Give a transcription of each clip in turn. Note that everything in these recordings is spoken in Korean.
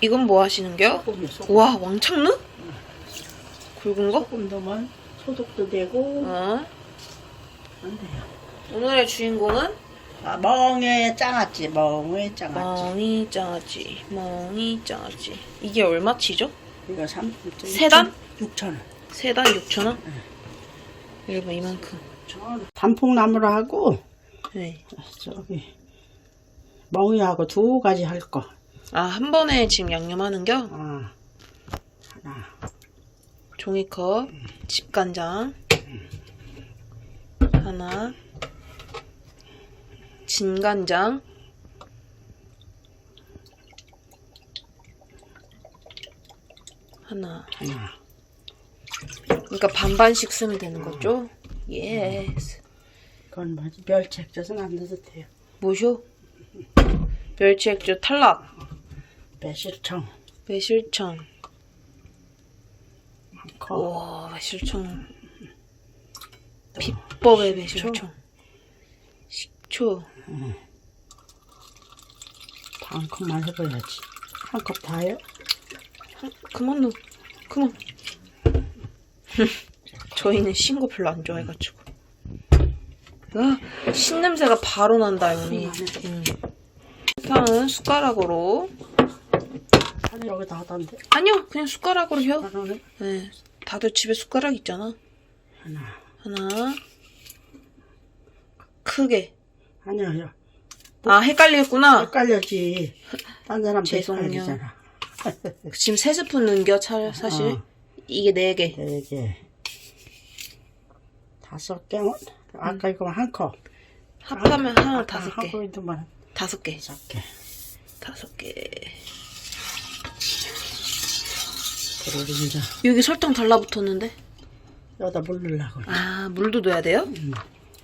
이건 뭐 하시는겨? 소금이 소금. 와, 왕창르? 굵은 거? 소금 넣으면 소독도 되고 어. 안 돼요. 오늘의 주인공은 아, 멍에 장아찌, 멍에 장아찌. 멍이 장아찌. 멍이 장아찌. 이게 얼마치죠? 이거 3, 세 단? 6천 원. 세 단 6,000원? 여러분, 이만큼. 단풍나무로 하고 네. 저기 멍이하고 두 가지 할 거. 아, 한 번에 지금 양념하는겨? 아, 하나, 종이컵, 집간장, 하나, 진간장, 하나. 하나. 그러니까 반반씩 쓰면 되는 거죠? 예스. 그건 뭐지? 멸치 액젓은 안 넣어도 돼요. 뭐쇼? 멸치 액젓 탈락. 매실청 매실청. 한 컵. 와, 매실청. 비법의 매실청. 식초. 다한 컵만 해봐야지. 한 컵 다요? 한, 그만 넣어. 그만. 저희는 신거 별로 안 좋아해가지고. 아, 신 냄새가 바로 난다, 언니. 음. 설탕은 숟가락으로. 하나 여기 다 하던데. 아니요, 그냥 숟가락으로 혀. 하나는 네, 다들 집에 숟가락 있잖아. 하나. 하나. 크게. 아니요, 요. 아, 헷갈렸구나. 헷갈려지. 딴 사람 죄송해요. 헷갈리잖아. 지금 세 스푼 넣은겨, 차- 사실. 어. 이게 네 개. 네 개. 다섯 개. 아까 이거 한 컵. 합하면 하나 다섯 개. 하고 있더만 다섯 개. 다섯 개. 다섯 개. 이제 여기 설탕 달라붙었는데? 여기다 물 넣으려고. 아, 물도 넣어야 돼요?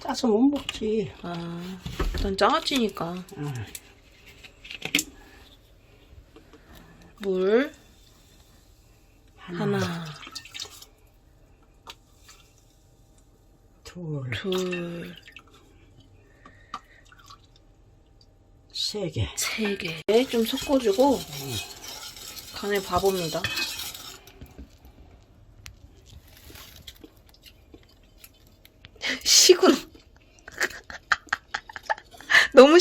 짜서 못 먹지. 아, 난 장아찌니까. 응. 물 하나, 하나, 둘, 둘, 세 개. 세 개. 좀 섞어주고 간을 봐봅니다. 시군.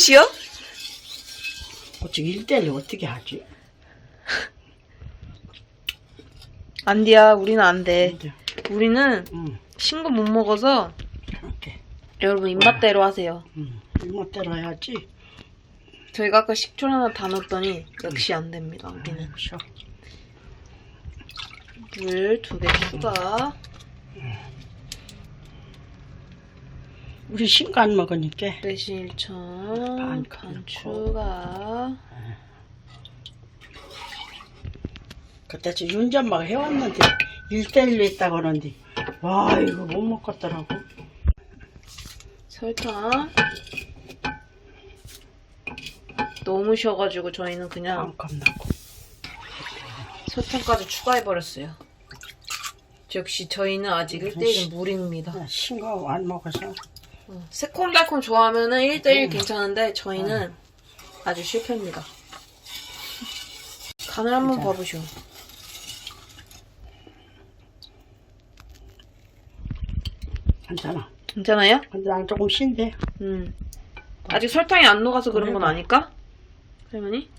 쉬어? 어찌 일대를 어떻게 하지? 안 돼야, 우리는 안 돼. 우리는 응, 신거 못 먹어서 이렇게. 여러분 입맛대로 하세요. 응, 일멋대로 해야지. 저희가 아까 식초 하나 다 넣었더니 역시 안 됩니다. 우리는 쉬어. 물두 개 추가. 우리 안 먹으니까. 매실청 반반 넣고. 추가. 그때 저 윤전막 해왔는데 일대일로 했다고 그러는데 와 이거 못 먹겠더라고. 설탕. 너무 쉬어가지고 저희는 그냥 한컵 넣고. 설탕까지 추가해버렸어요. 역시 저희는 아직 1대1은 무리입니다. 신거 안 먹어서 어, 새콤달콤 좋아하면은 1대1 괜찮은데 저희는 아주 실패입니다. 간을 한번 괜찮아. 봐보시오. 괜찮아. 괜찮아요? 근데 난 조금 신데. 음. 아직 설탕이 안 녹아서 그런 건 그래봐. 아닐까? 할머니?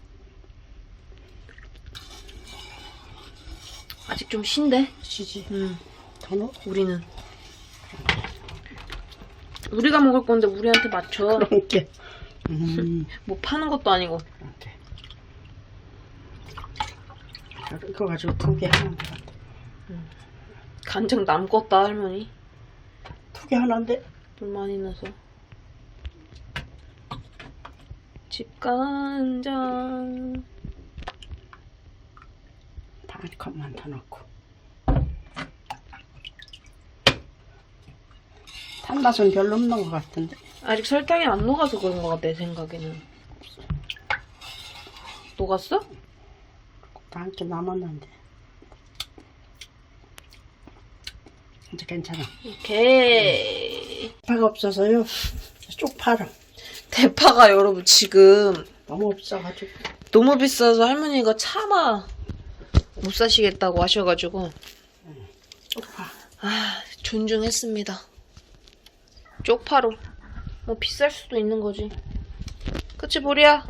아직 좀 신데? 시지. 음. 더 넣어. 우리는. 우리가 먹을 건데 우리한테 맞춰. 그런 게. 음. 뭐 파는 것도 아니고. 이렇게. 이거 가지고 두 개 하는 것 같아. 간장 남궜다 할머니. 두 개 하나인데. 물 많이 넣어서. 집간장. 반 컵만 더 넣고. 탄맛은 별로 없는 것 같은데. 아직 설탕이 안 녹아서 그런 것 같아, 내 생각에는. 녹았어? 다한개 남았는데. 이제 괜찮아. 오케이. 파가 없어서요. 쪽파를 대파가 여러분 지금 너무 없어가지고. 너무 비싸서 할머니가 차마 못 사시겠다고 하셔가지고 쪽파. 아 존중했습니다. 쪽파로 뭐 비쌀 수도 있는 거지. 그치 보리야?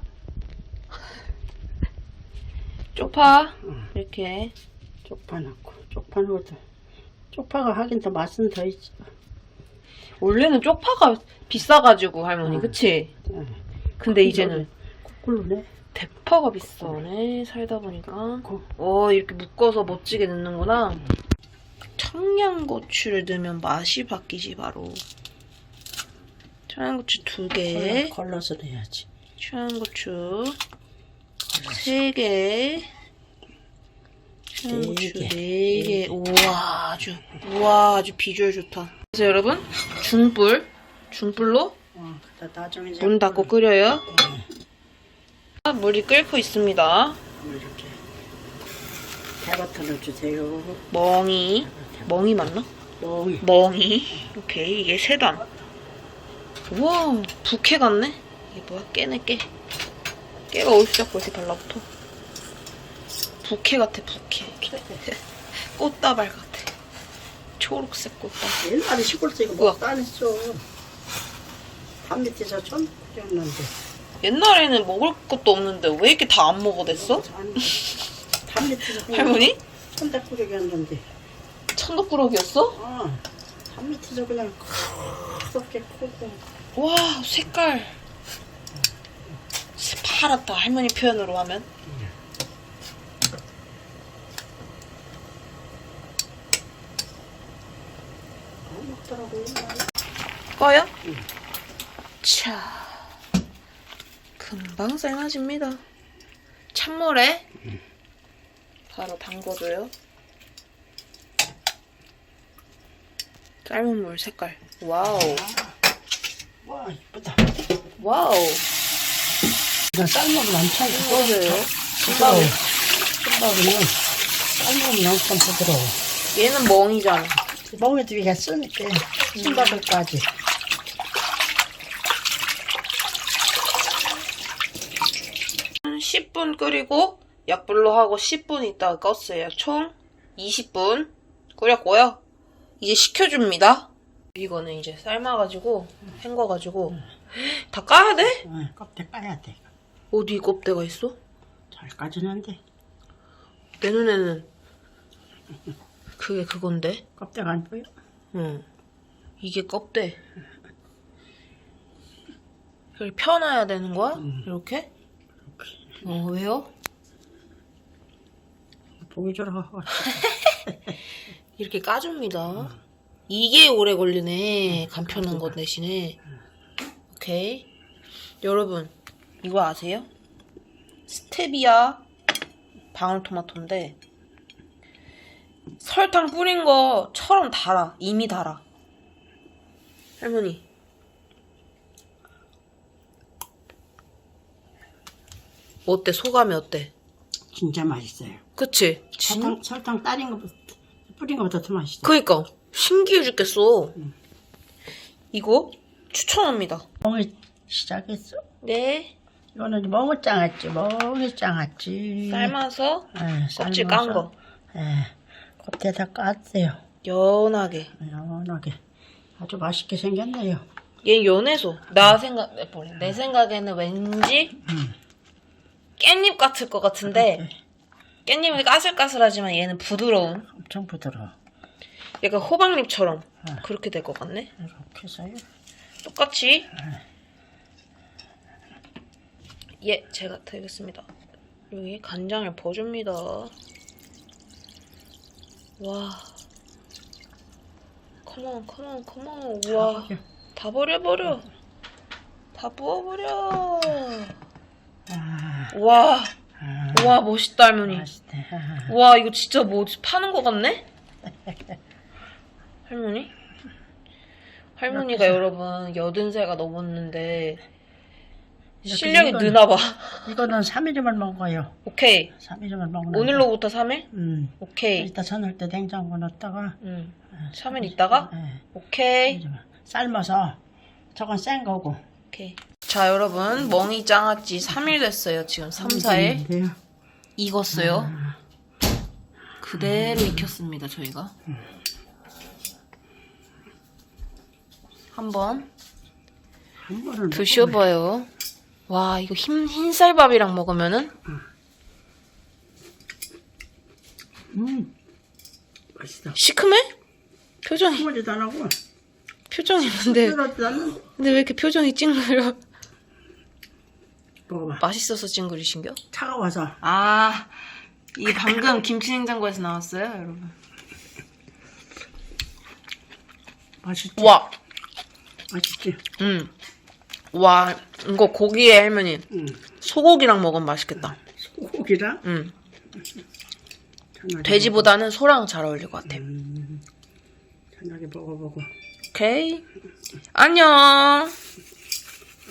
쪽파 이렇게 쪽파 넣고. 쪽파 넣어도. 쪽파가 하긴 더 맛은 더 있지. 원래는 쪽파가 비싸가지고 할머니 응. 그치? 응. 근데 이제는 거꾸로네. 대파가 비싸네 살다 보니까 고. 어 이렇게 묶어서 멋지게 넣는구나 청양고추를 넣으면 맛이 바뀌지 바로 청양고추 두개. 걸러서 넣어야지. 청양고추 세 개. 청양고추 네 개. 네 개. 우와 아주 우와 아주 비주얼 좋다. 그래서 여러분 중불 중불로 어, 그다 나중에 이제. 문 닫고 끓여요. 물이 끓고 있습니다. 이렇게 대버터 넣어주세요. 멍이. 멍이 맞나? 멍이. 멍이. 오케이 이게 세 단 우와 부캐 같네 이게 뭐야 깨네 깨 깨가 어디서 자꾸 이렇게 달라붙어 부캐 같아 부캐 꽃다발 같아 초록색 꽃다발 옛날에 시골서 이거. 먹도 안 했어. 밥 밑에서 천 끓였는데. 옛날에는 먹을 것도 없는데 왜 이렇게 다 안 먹어댔어? 밥 밑에서 할머니? 천닭꾸러기였는데. 천덕꾸러기였어? 어, 밥 밑에서 그냥 크게 크고. 와 색깔 파랗다 할머니 표현으로 하면 안 먹더라고 옛날에. 꺼요? 자, 금방 삶아집니다. 찬물에 바로 담궈줘요. 삶은 물 색깔. 와우. 와 이쁘다. 와우. 그냥 삶으면 엄청 부드러워요. 부드러워. 흰밥은 삶으면 엄청 부드러워. 얘는 멍이잖아. 멍에도 이게 쓰니까 흰밥을까지. 한 10분 끓이고 약불로 하고 10분 있다가 껐어요. 총 20분 끓였고요. 이제 식혀줍니다. 이거는 이제 삶아가지고 헹궈가지고 다 까야 돼? 어, 껍데기 까야 돼. 어디 껍데가 있어? 잘 까지는데 내 눈에는 그게 그건데. 껍데기 안 보여? 응. 이게 껍데. 이걸 펴놔야 되는 거야? 이렇게? 어 왜요? 보기 좋아. 이렇게 까줍니다. 이게 오래 걸리네. 간 펴는 것 대신에. 오케이. 여러분, 이거 아세요? 스테비아 방울토마토인데, 설탕 뿌린 거처럼 달아. 이미 달아. 할머니. 어때? 소감이 어때? 진짜 맛있어요. 그치? 진 설탕 설탕 따린 거부터 뿌린 거보다 더 맛있어. 그니까 신기해 죽겠어. 이거 추천합니다. 멍이 시작했어. 네. 이거는 멍을 짱았지. 멍이 짱았지. 삶아서 예, 껍질 삶아서. 깐 거. 예, 껍질 다 깠어요. 연하게. 연하게. 아주 맛있게 생겼네요. 얘 연해서. 나 생각 내 생각에는 왠지 깻잎 같을 것 같은데 깻잎은 까슬까슬하지만 얘는 부드러운 엄청 부드러워. 약간 호박잎처럼 응. 그렇게 될 것 같네. 이렇게 해서요. 똑같이. 예 제가 되겠습니다. 여기 간장을 버줍니다. 와. 컴온 컴온 컴온. 우와. 버려. 다 버려버려. 다 부어버려. 아, 와. 아, 우 와 멋있다 할머니 맛있네. 아, 와 이거 진짜 뭐 파는 것 같네 할머니 할머니가 여러분 여든 살가 넘었는데 이렇게 실력이 이거는- 느나 봐 이거는 3일이면 먹어요. 오케이 3일이면 먹는. 오늘로부터 3일? 음. 오케이 이따 저녁 때 냉장고 넣었다가 응 3일 있다가? 예, 오케이 삶아서 저건 센 거고 오케이 자, 여러분. 멍이 짱았지 3일 됐어요. 지금 3, 4일. 익었어요. 그대로 익혔습니다, 저희가. 한번 한 드셔봐요. 와, 이거 흰, 흰쌀밥이랑 먹으면은 음, 맛있다. 시큼해? 표정이, 스무지도 안 하고 표정이 근데, 않는 근데 왜 이렇게 표정이 찡그려? 먹어봐. 맛있어서 찡그리신겨? 차가워서 아, 이 방금 김치냉장고에서 나왔어요, 여러분. 맛있지. 와, 맛있지. 음. 와, 이거 고기에 할머니 응. 소고기랑 먹으면 맛있겠다. 소고기랑 음. 저녁에 돼지보다는 소랑 잘 어울릴 것 같아. 음, 저녁에 먹어보고. 오케이. 안녕.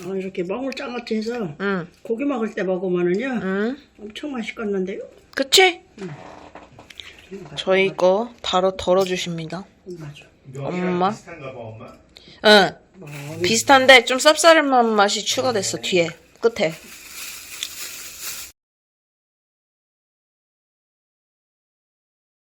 어, 이렇게 멍을 짱같이 해서 응, 고기 먹을 때 먹으면은요 응. 엄청 맛있겠는데요. 그치? 저희 거 바로 덜어주십니다. 맞아. 엄마? 비슷한가 봐 엄마? 응. 뭐, 비슷한데 좀 쌉싸름한 맛이 추가됐어, 뒤에. 끝에.